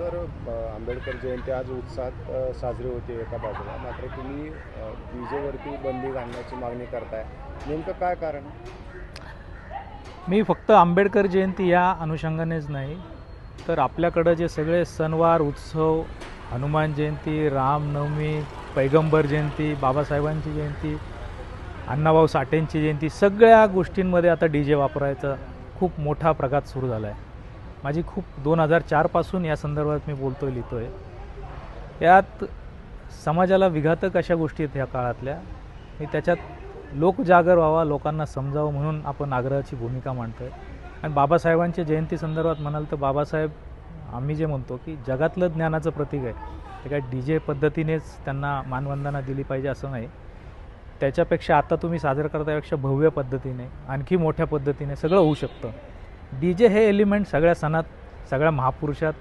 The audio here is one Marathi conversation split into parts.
सर आंबेडकर जयंती आज उत्साहात साजरी होते एका बाजूला. मात्र तुम्ही विजेवरती बंदी घालण्याची मागणी करताय. नेमकं काय कारण? मी फक्त आंबेडकर जयंती या अनुषंगानेच नाही तर आपल्याकडं जे सगळे सणवार उत्सव हनुमान जयंती रामनवमी पैगंबर जयंती बाबासाहेबांची जयंती अण्णाभाऊ साठेंची जयंती सगळ्या गोष्टींमध्ये आता डी जे वापरायचा खूप मोठा प्रघात सुरू झाला आहे माझी खूप दोन हजार चारपासून या संदर्भात मी बोलतो आहे लिहितो आहे यात समाजाला विघातक अशा गोष्टी आहेत ह्या काळातल्या. मी त्याच्यात लोकजागर व्हावा लोकांना समजावं म्हणून आपण आग्रहाची भूमिका मांडतो आहे आणि बाबासाहेबांच्या जयंती संदर्भात म्हणाल तर बाबासाहेब आम्ही जे म्हणतो की जगातलं ज्ञानाचं प्रतीक आहे. ते काय डी जे पद्धतीनेच त्यांना मानवंदना दिली पाहिजे असं नाही. त्याच्यापेक्षा आता तुम्ही साजरं करतापेक्षा भव्य पद्धतीने आणखी मोठ्या पद्धतीने सगळं होऊ शकतं. डी जे हे एलिमेंट सगळ्या सणात सगळ्या महापुरुषात.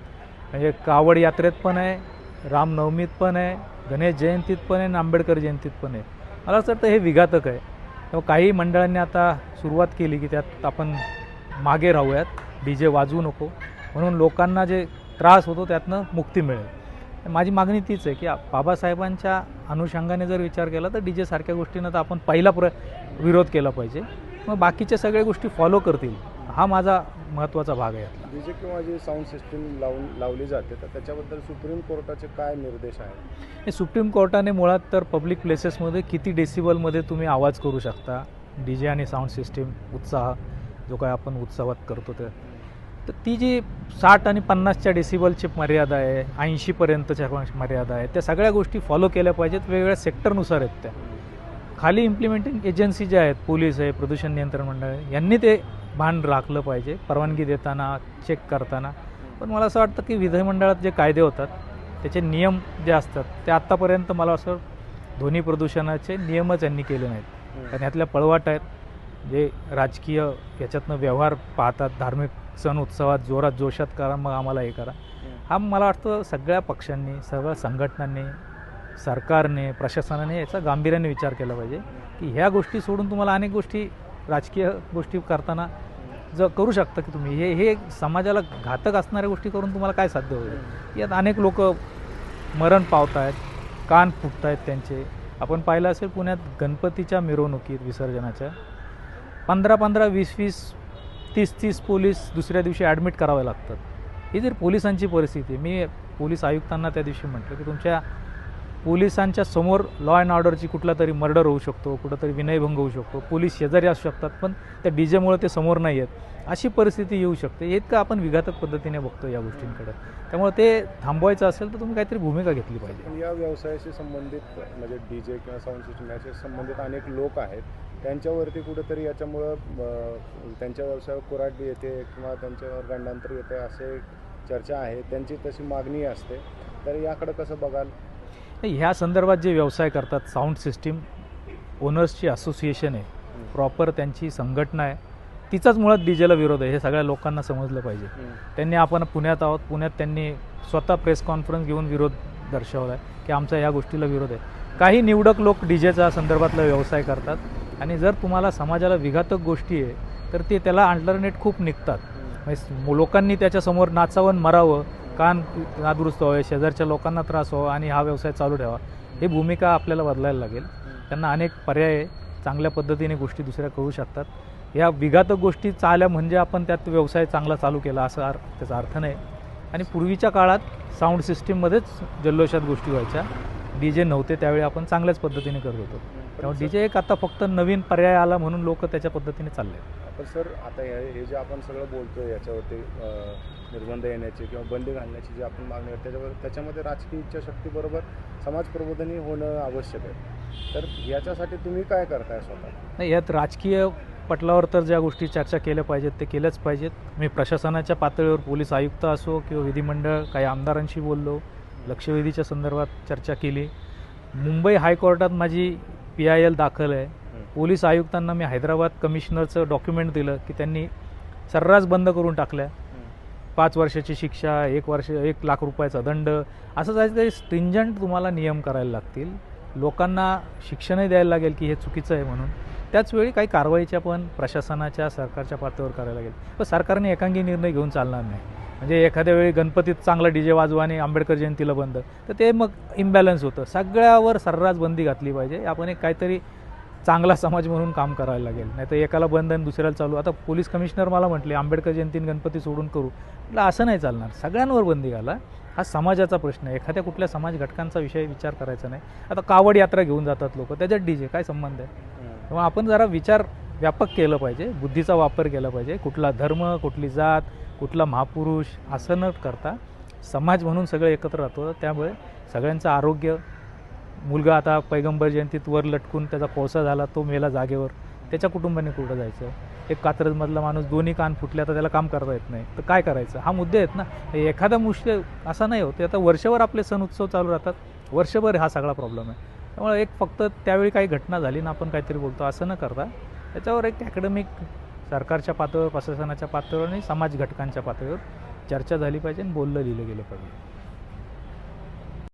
म्हणजे कावड यात्रेत पण आहे रामनवमीत पण आहे गणेश जयंतीत पण आहे आणि आंबेडकर जयंतीत पण आहे. मला असं वाटतं हे विघातक आहे. तेव्हा काही मंडळांनी आता सुरुवात केली की त्यात आपण मागे राहूयात. डी जे वाजवू नको. म्हणून लोकांना जे त्रास होतो त्यातनं मुक्ती मिळेल. माझी मागणी तीच आहे की बाबासाहेबांच्या अनुषंगाने जर विचार केला तर डी जे सारख्या गोष्टींना तर आपण पहिला प्र विरोध केला पाहिजे. मग बाकीच्या सगळ्या गोष्टी फॉलो करतील. हा माझा महत्त्वाचा भाग आहे यातला. डी जे किंवा जी साऊंड सिस्टीम लावून लावली जाते तर त्याच्याबद्दल सुप्रीम कोर्टाचे काय निर्देश आहेत? हे सुप्रीम कोर्टाने मुळात तर पब्लिक प्लेसेसमध्ये किती डेसिबलमध्ये तुम्ही आवाज करू शकता? डी जे आणि साऊंड सिस्टीम उत्साह जो काय आपण उत्सवात करतो ते. तर ती जी साठ आणि पन्नासच्या डेसिबलची मर्यादा आहे ऐंशीपर्यंतच्या मर्यादा आहे त्या सगळ्या गोष्टी फॉलो केल्या पाहिजेत वेगवेगळ्या सेक्टरनुसार आहेत त्या. खाली इम्प्लिमेंटिंग एजन्सी ज्या आहेत पोलीस आहे प्रदूषण नियंत्रण मंडळ यांनी ते भान राखलं पाहिजे परवानगी देताना चेक करताना. पण मला असं वाटतं की विधिमंडळात जे कायदे होतात त्याचे नियम जे असतात ते आत्तापर्यंत मला असं ध्वनी प्रदूषणाचे नियमच यांनी केले नाहीत. कारण यातल्या पळवाट आहेत जे राजकीय याच्यातनं व्यवहार पाहतात धार्मिक सण उत्सवात जोरात जोशात करा मग आम्हाला हे करा. हा मला वाटतं सगळ्या पक्षांनी सगळ्या संघटनांनी सरकारने प्रशासनाने याचा गांभीर्याने विचार केला पाहिजे की ह्या गोष्टी सोडून तुम्हाला अनेक गोष्टी राजकीय गोष्टी करताना ज करू शकता की तुम्ही. हे हे समाजाला घातक असणाऱ्या गोष्टी करून तुम्हाला काय साध्य होईल? यात अनेक लोक मरण पावत आहेत कान फुटत आहेत त्यांचे. आपण पाहिलं असेल पुण्यात गणपतीच्या मिरवणुकीत विसर्जनाच्या. पंधरा पंधरा वीस वीस तीस तीस पोलीस दुसऱ्या दिवशी ॲडमिट करावे लागतात. ही जर पोलिसांची परिस्थिती मी पोलीस आयुक्तांना त्या दिवशी म्हटलं की तुमच्या पोलिसांच्या समोर लॉ अँड ऑर्डरची कुठला तरी मर्डर होऊ शकतो कुठंतरी विनयभंग होऊ शकतो. पोलीस शेजारी असू शकतात पण त्या डी जेमुळे ते समोर नाही आहेत. अशी परिस्थिती येऊ शकते. इतकं आपण विघातक पद्धतीने बघतो या गोष्टींकडे. त्यामुळे ते थांबवायचं असेल तर तुम्ही काहीतरी भूमिका घेतली पाहिजे. या व्यवसायाशी संबंधित म्हणजे डी जे किंवा साऊंड सिस्टम याशी संबंधित अनेक लोक आहेत. त्यांच्यावरती कुठंतरी याच्यामुळं त्यांच्या व्यवसायावर कुराड येते किंवा त्यांच्यावर गंडांतर येते असे चर्चा आहे. त्यांची तशी मागणी असते. तर याकडे कसं बघाल? ह्या संदर्भात जे व्यवसाय करतात साऊंड सिस्टीम ओनर्सची असोसिएशन आहे. प्रॉपर त्यांची संघटना आहे. तिचाच मुळात डी जेला विरोध आहे हे सगळ्या लोकांना समजलं पाहिजे. त्यांनी आपण पुण्यात आहोत पुण्यात त्यांनी स्वतः प्रेस कॉन्फरन्स घेऊन विरोध दर्शवला आहे की आमचा या गोष्टीला विरोध आहे. काही निवडक लोक डी जेचा संदर्भातला व्यवसाय करतात आणि जर तुम्हाला समाजाला विघातक गोष्टी आहे तर ते त्याला अल्टरनेट खूप निघतात. म्हणजे लोकांनी त्याच्यासमोर नाचावं मरावं कान नादुरुस्त व्हावे शेजारच्या लोकांना त्रास व्हावा आणि हा व्यवसाय चालू ठेवा. ही भूमिका आपल्याला बदलायला लागेल. त्यांना अनेक पर्याय चांगल्या पद्धतीने गोष्टी दुसऱ्या करू शकतात. या विघातक गोष्टी चालल्या म्हणजे आपण त्यात व्यवसाय चांगला चालू केला असा अर त्याचा अर्थ नाही. आणि पूर्वीच्या काळात साऊंड सिस्टीममध्येच जल्लोषात गोष्टी व्हायच्या. डी जे नव्हते त्यावेळी आपण चांगल्याच पद्धतीने करत होतो. त्यामुळे डी जे एक आता फक्त नवीन पर्याय आला म्हणून लोक त्याच्या पद्धतीने चालले आहेत. पण सर आता हे हे जे आपण सगळं बोलतोय याच्यावरती अ, निर्बंध येण्याची किंवा बंदी घालण्याची जी आपण मागणी आहे त्याच्यावर त्याच्यामध्ये राजकीय इच्छाशक्तीबरोबर समाज प्रबोधनही होणं आवश्यक आहे. तर याच्यासाठी तुम्ही काय करताय स्वतः? नाही यात राजकीय पटलावर तर ज्या गोष्टी चर्चा केल्या पाहिजेत ते केल्याच पाहिजेत. मी प्रशासनाच्या पातळीवर पोलीस आयुक्त असो किंवा विधिमंडळ काही आमदारांशी बोललो. लक्षवेधीच्या संदर्भात चर्चा केली. मुंबई हायकोर्टात माझी पी आय एल दाखल आहे. पोलीस आयुक्तांना मी हैदराबाद कमिशनरचं डॉक्युमेंट दिलं की त्यांनी सर्रास बंद करून टाकल्या. पाच वर्षाची शिक्षा एक वर्ष एक लाख रुपयाचा दंड. असं काहीतरी स्ट्रिंजंट तुम्हाला नियम करायला लागतील. लोकांना शिक्षणही द्यायला लागेल की हे चुकीचं आहे म्हणून. त्याचवेळी काही कारवाईच्या पण प्रशासनाच्या सरकारच्या पातळीवर करायला लागेल. पण सरकारने एकांगी निर्णय घेऊन चालणार नाही. म्हणजे एखाद्या वेळी गणपतीत चांगला डी जे वाजवा आणि आंबेडकर जयंतीला बंद तर ते मग इम्बॅलन्स होतं. सगळ्यावर सर्रास बंदी घातली पाहिजे. आपण एक काहीतरी चांगला समाज म्हणून काम करायला लागेल. नाही तर एकाला बंद आणि दुसऱ्याला चालू. आता पोलीस कमिशनर मला म्हटले आंबेडकर जयंतीने गणपती सोडून करू. म्हटलं असं नाही चालणार. सगळ्यांवर बंदी घाला. हा समाजाचा प्रश्न आहे. एखाद्या कुठल्या समाज घटकांचा विषय विचार करायचा नाही. आता कावड यात्रा घेऊन जातात लोक. त्याच्यात डी जे काय संबंध आहे? तेव्हा आपण जरा विचार व्यापक केलं पाहिजे बुद्धीचा वापर केला पाहिजे. कुठला धर्म कुठली जात कुठला महापुरुष असं न करता समाज म्हणून सगळे एकत्र राहतो. त्यामुळे सगळ्यांचं आरोग्य मुलगा आता पैगंबर जयंतीत वर लटकून त्याचा कोळसा झाला तो मेला जागेवर. त्याच्या कुटुंबाने कुठं जायचं? एक कात्रजमधला माणूस दोन्ही कान फुटले आता त्याला काम करता येत नाही. तर काय करायचं? हा मुद्दे आहेत ना. एखादा मुश्किल असा नाही होते आता वर्षभर आपले सण उत्सव चालू राहतात. वर्षभर हा सगळा प्रॉब्लेम आहे. त्यामुळे एक फक्त त्यावेळी काही घटना झाली ना आपण काहीतरी बोलतो असं न करता त्याच्यावर एक अकॅडमिक सरकारच्या पातळीवर प्रशासनाच्या पातळीवर आणि समाज घटकांच्या पातळीवर चर्चा झाली पाहिजे आणि बोललं लिहिलं गेलं पाहिजे.